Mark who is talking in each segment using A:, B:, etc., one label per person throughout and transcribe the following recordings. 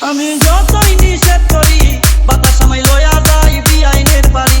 A: আমি যতই নিষেধ করি বাতাস আমি লয়া যাই বিআইনের বাড়ি।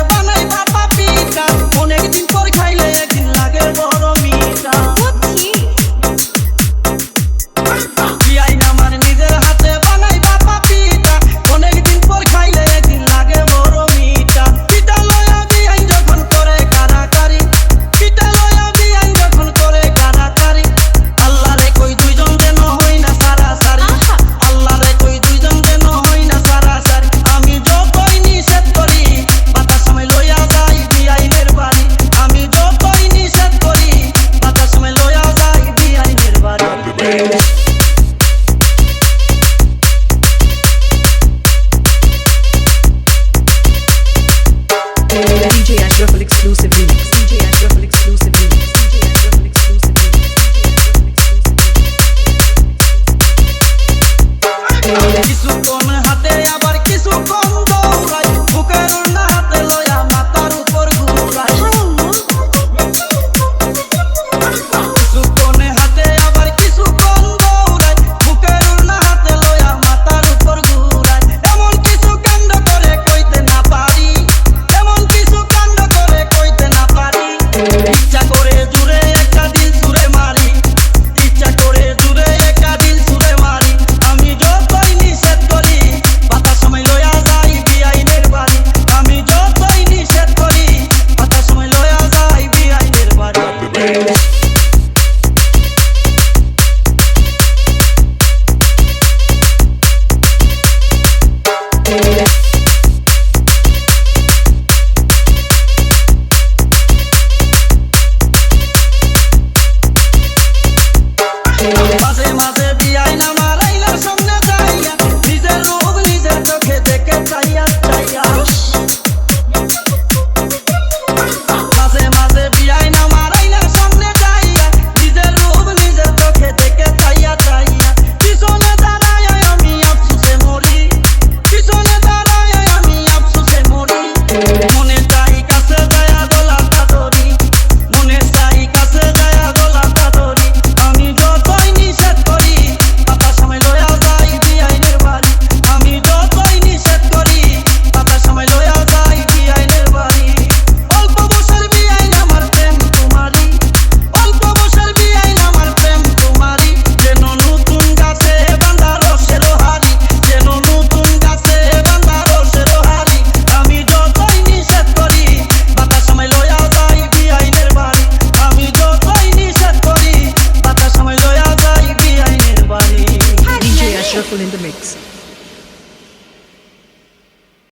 A: Ashrafal exclusively.